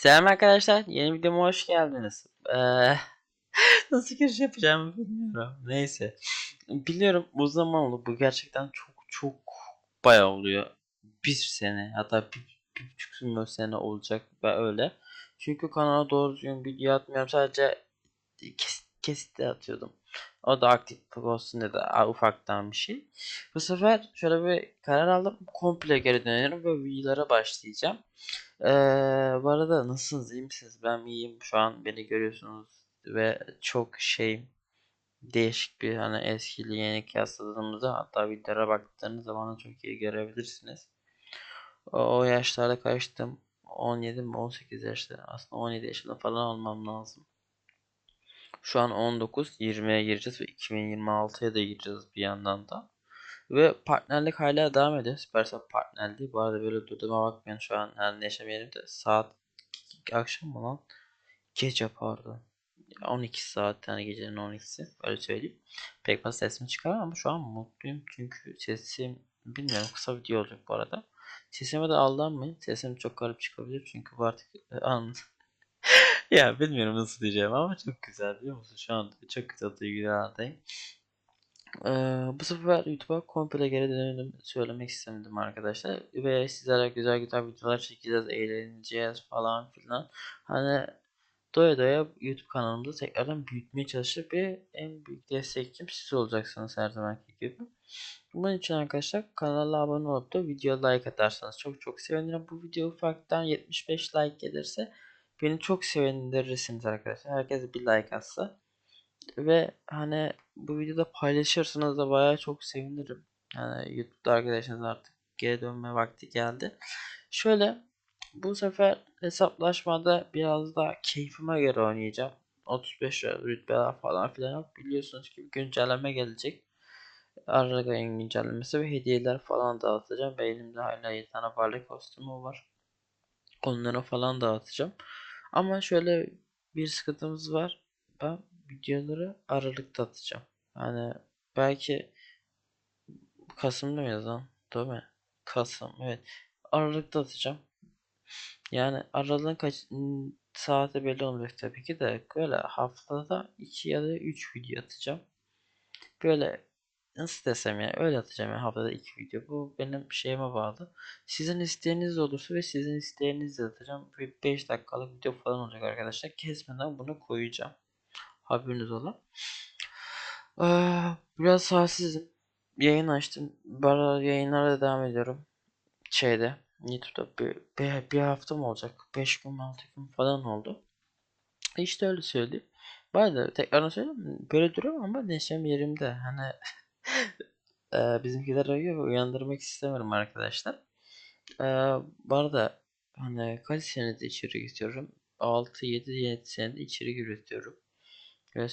Selam arkadaşlar, yeni videoma hoş geldiniz. Ee, nasıl giriş yapacağımı bilmiyorum. Neyse. Biliyorum bu zaman oldu. Bu gerçekten çok çok bayağı oluyor. Bir sene hatta bir, bir buçuk sene olacak ve öyle. Çünkü kanala doğru düzgün video atmıyorum. Sadece kes, kesit atıyordum. O da aktif olsun dedi. Ufaktan bir şey. Bu sefer şöyle bir karar aldım. Komple geri dönüyorum ve videolara başlayacağım. Ee, bu arada nasılsınız? iyi misiniz? Ben iyiyim. Şu an beni görüyorsunuz ve çok şey değişik bir hani eskiyle yeni kıyasladığımızda hatta videolara baktığınız zaman da çok iyi görebilirsiniz. O, o yaşlarda kaçtım? 17 mi 18 yaşta. Aslında 17 yaşında falan olmam lazım. Şu an 19, 20'ye gireceğiz ve 2026'ya da gireceğiz bir yandan da. Ve partnerlik hala devam ediyor. Süpersel partnerliği. Bu arada böyle durduğuma bakmayın şu an her neşem yerimde. Saat akşam mı lan? Gece pardon. 12 saat yani gecenin 12'si. Öyle söyleyeyim. Pek fazla sesimi çıkarmam ama şu an mutluyum. Çünkü sesim bilmiyorum kısa video olacak bu arada. Sesime de aldanmayın. Sesim çok garip çıkabilir çünkü bu artık e, an ya bilmiyorum nasıl diyeceğim ama çok güzel biliyor musun? Şu anda çok güzel duygulardayım. Ee, bu sefer YouTube'a komple geri dönelim söylemek istemedim arkadaşlar. Ve sizlere güzel güzel videolar çekeceğiz, eğleneceğiz falan filan. Hani doya doya YouTube kanalımda tekrardan büyütmeye çalışıp ve en büyük destekçim siz olacaksınız her zamanki gibi. Bunun için arkadaşlar kanala abone olup da video like atarsanız çok çok sevinirim. Bu video ufaktan 75 like gelirse beni çok sevindirirsiniz arkadaşlar. Herkes bir like atsa. Ve hani bu videoda paylaşırsanız da bayağı çok sevinirim. Yani YouTube'da arkadaşınız artık geri dönme vakti geldi. Şöyle bu sefer hesaplaşmada biraz daha keyfime göre oynayacağım. 35 rütbeler falan filan yok. Biliyorsunuz ki güncelleme gelecek. Aralık ayın güncellemesi ve hediyeler falan dağıtacağım. Ve elimde hala 7 tane varlık kostümü var. Onları falan dağıtacağım. Ama şöyle bir sıkıntımız var. Ben videoları aralıkta atacağım. Yani belki Kasım'da mıyız lan? Değil mi? Kasım evet. Aralıkta atacağım. Yani aralığın kaç saati belli olmayacak tabii ki de böyle haftada 2 ya da 3 video atacağım. Böyle nasıl desem ya öyle atacağım yani haftada 2 video. Bu benim şeyime bağlı. Sizin isteğiniz olursa ve sizin isteğinizle atacağım. Bir 5 dakikalık video falan olacak arkadaşlar. Kesmeden bunu koyacağım. Haberiniz ola. Ee, biraz halsizim. Yayın açtım. Bara yayınlara devam ediyorum. Şeyde YouTube'da bir, bir, bir hafta mı olacak? 5 gün 6 gün falan oldu. İşte öyle söyleyeyim. Bu arada tekrar söyleyeyim. Böyle duruyorum ama neşem yerimde. Hani e, bizimkiler ve uyandırmak istemiyorum arkadaşlar. E, bu arada hani kaç senedir içerik istiyorum? 6-7 senedir içerik üretiyorum. Ve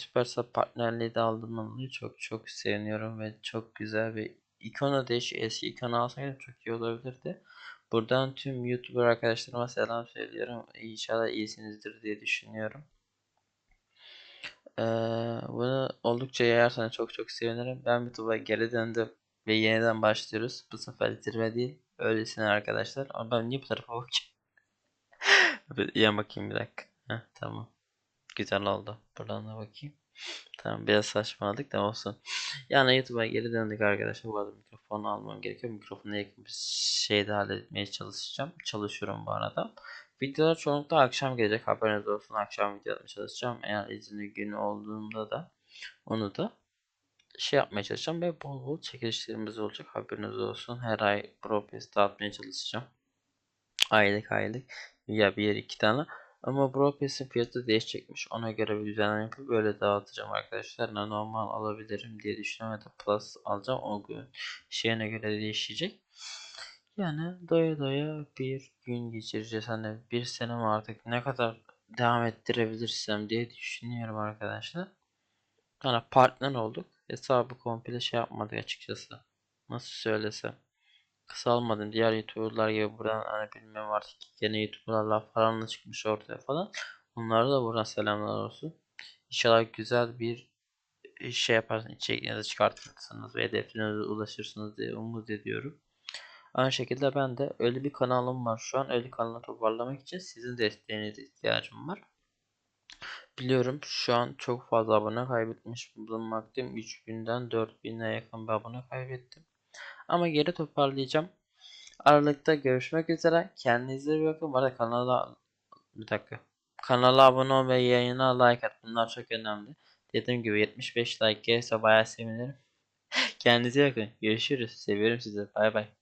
partnerliği de aldığımdan dolayı çok çok seviniyorum ve çok güzel bir ikona değiş eski ikonu alsaydım çok iyi olabilirdi. Buradan tüm YouTuber arkadaşlarıma selam söylüyorum. İnşallah iyisinizdir diye düşünüyorum. Ee, bunu oldukça yayarsanız çok çok sevinirim. Ben YouTube'a geri döndüm ve yeniden başlıyoruz. Bu sefer zirve değil. Öylesine arkadaşlar. Ama ben niye bu tarafa bakayım? Yan bakayım bir dakika. Heh, tamam. Güzel oldu. Buradan da bakayım. Tamam biraz saçmaladık da olsun. Yani YouTube'a geri döndük arkadaşlar. Bu arada mikrofonu almam gerekiyor. Mikrofonu yakın bir şeyde halletmeye çalışacağım. Çalışıyorum bu arada. Videolar çoğunlukla akşam gelecek. Haberiniz olsun. Akşam video yapmaya çalışacağım. Eğer izinli günü olduğunda da onu da şey yapmaya çalışacağım ve bol bol çekilişlerimiz olacak. Haberiniz olsun. Her ay Propes dağıtmaya çalışacağım. Aylık aylık. Ya bir yer iki tane. Ama Bropes'in fiyatı değişecekmiş. Ona göre bir düzenleme yapıp böyle dağıtacağım arkadaşlar. Normal alabilirim diye düşünüyorum. Ya da plus alacağım. O gün şeyine göre değişecek. Yani doya doya bir gün geçireceğiz. Hani bir senem artık ne kadar devam ettirebilirsem diye düşünüyorum arkadaşlar. Hani partner olduk. Hesabı komple şey yapmadık açıkçası. Nasıl söylesem. Kısalmadım. Diğer YouTuber'lar gibi buradan hani bilmem artık yeni YouTuber'larla falan da çıkmış ortaya falan. Onlara da buradan selamlar olsun. İnşallah güzel bir şey yaparsınız, içeriğinizi çıkartırsınız ve hedeflerinize ulaşırsınız diye umut ediyorum. Aynı şekilde ben de öyle bir kanalım var şu an. Öyle kanalı toparlamak için sizin desteğinize ihtiyacım var. Biliyorum şu an çok fazla abone kaybetmiş bulunmaktayım. 3000'den 4000'e yakın bir abone kaybettim. Ama geri toparlayacağım. Aralıkta görüşmek üzere. Kendinize iyi bakın. Bu arada kanala bir dakika. Kanala abone ol ve yayına like at. Bunlar çok önemli. Dediğim gibi 75 like gelirse bayağı sevinirim. Kendinize iyi bakın. Görüşürüz. Seviyorum sizi. Bay bay.